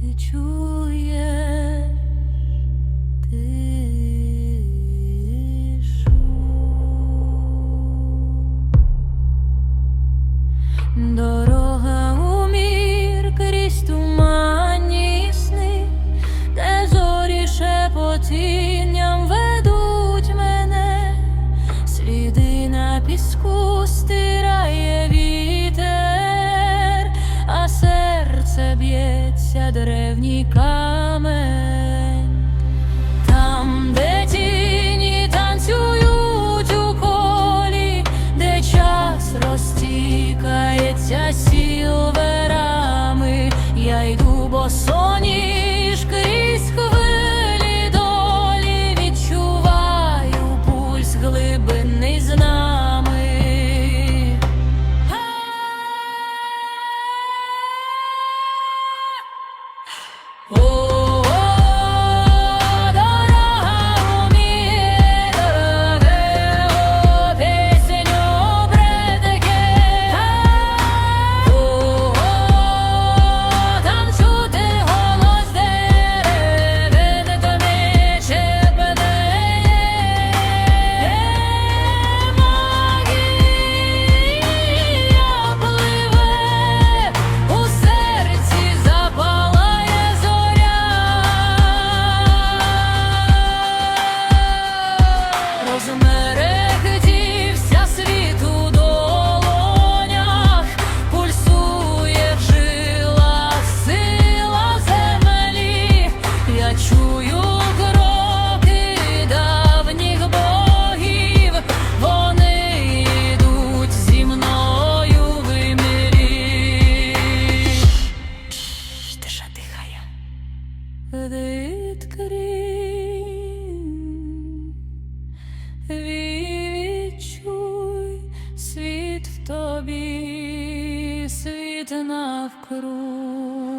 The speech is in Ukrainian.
ти чуєш. певні. Oh. відкрий, відчуй в тобі, світ навкруг.